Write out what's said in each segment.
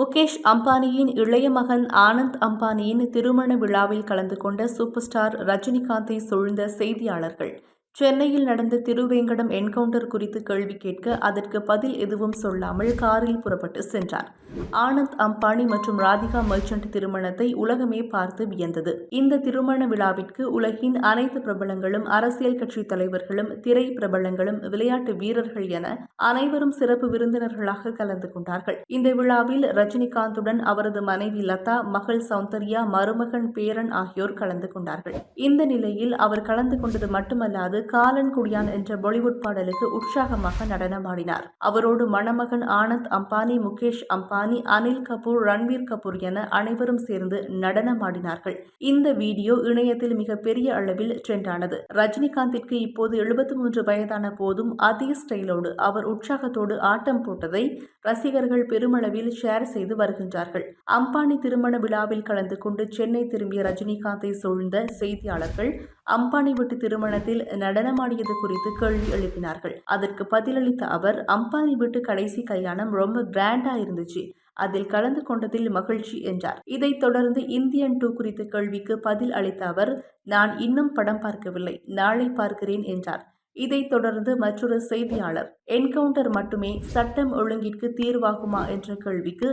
முகேஷ் அம்பானியின் இளைய மகன் ஆனந்த் அம்பானியின் திருமண விழாவில் கலந்து கொண்ட சூப்பர் ஸ்டார் ரஜினிகாந்தை சூழ்ந்த செய்தியாளர்கள். சென்னையில் நடந்த திருவேங்கடம் என்கவுண்டர் குறித்து கேள்வி கேட்க அதற்கு பதில் எதுவும் சொல்லாமல் காரில் புறப்பட்டு சென்றார். ஆனந்த் அம்பானி மற்றும் ராதிகா மர்ச்சன்ட் திருமணத்தை உலகமே பார்த்து வியந்தது. இந்த திருமண விழாவிற்கு உலகின் அனைத்து பிரபலங்களும் அரசியல் கட்சி தலைவர்களும் திரை பிரபலங்களும் விளையாட்டு வீரர்கள் என அனைவரும் சிறப்பு விருந்தினர்களாக கலந்து கொண்டார்கள். இந்த விழாவில் ரஜினிகாந்துடன் அவரது மனைவி லதா மகள் சௌந்தர்யா மருமகன் பேரன் ஆகியோர் கலந்து கொண்டார்கள். இந்த நிலையில் அவர் கலந்து கொண்டது மட்டுமல்லாது காலன் குடியான் என்ற பாலிவுட் பாடலுக்கு உற்சாகமாக நடனமாடினார். அவரோடு மணமகன் ஆனந்த் அம்பானி முகேஷ் அம்பானி அனில் கபூர் ரன்வீர் கபூர் என அனைவரும் சேர்ந்து நடனமாடினார்கள். இந்த வீடியோ இணையத்தில் மிக பெரிய அளவில் ட்ரெண்ட் ஆனது. ரஜினிகாந்திற்கு இப்போது எழுபத்தி மூன்று வயதான போதும் அதே ஸ்டைலோடு அவர் உற்சாகத்தோடு ஆட்டம் போட்டதை ரசிகர்கள் பெருமளவில் ஷேர் செய்து வருகின்றார்கள். அம்பானி திருமண விழாவில் கலந்து கொண்டு சென்னை திரும்பிய ரஜினிகாந்தை சூழ்ந்த செய்தியாளர்கள் அம்பானி வீட்டு திருமணத்தில் நடனமாடியது குறித்து கேள்வி எழுப்பினார்கள். அதற்கு பதிலளித்த அவர் அம்பானி வீட்டு கடைசி கல்யாணம் ரொம்ப கிராண்டா இருந்துச்சு. அதில் கலந்து கொண்டதில் மகிழ்ச்சி என்றார். இதைத் தொடர்ந்து இந்தியன் டூ குறித்த கேள்விக்கு பதில் அளித்த அவர் நான் இன்னும் படம் பார்க்கவில்லை. நாளை பார்க்கிறேன் என்றார். இதைத் தொடர்ந்து மற்றொரு செய்தியாளர் என்கவுண்டர் மட்டுமே சட்டம் ஒழுங்கிற்கு தீர்வாகுமா என்ற கேள்விக்கு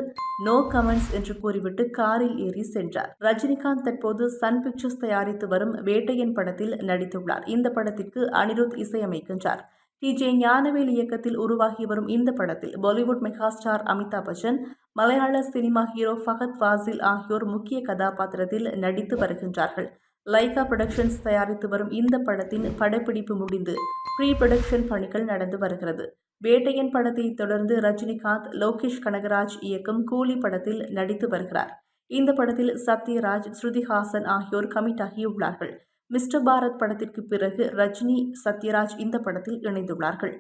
நோ கமெண்ட்ஸ் என்று கூறிவிட்டு காரில் ஏறி சென்றார். ரஜினிகாந்த் தற்போது சன் பிக்சர்ஸ் தயாரித்து வரும் வேட்டையன் படத்தில் நடித்துள்ளார். இந்த படத்திற்கு அனிருத் இசையமைக்கின்றார். டி. ஜே. ஞானவேல் இயக்கத்தில் உருவாகி வரும் இந்த படத்தில் Bollywood mega star Amitabh Bachchan Malayalam cinema hero Fahadh வாசில் ஆகியோர் முக்கிய கதாபாத்திரத்தில் நடித்து வருகின்றார்கள். லைகா புரொடக்ஷன்ஸ் தயாரித்து வரும் இந்த படத்தின் படப்பிடிப்பு முடிந்து ப்ரீ ப்ரொடக்ஷன் பணிகள் நடந்து வருகிறது. வேட்டையன் படத்தை தொடர்ந்து ரஜினிகாந்த் லோகேஷ் கனகராஜ் இயக்கும் கூலி படத்தில் நடித்து வருகிறார். இந்த படத்தில் சத்யராஜ் ஸ்ருதிஹாசன் ஆகியோர் கமிட் ஆகியுள்ளார்கள். மிஸ்டர் பாரத் படத்திற்கு பிறகு ரஜினி சத்யராஜ் இந்த படத்தில் இணைந்துள்ளார்கள்.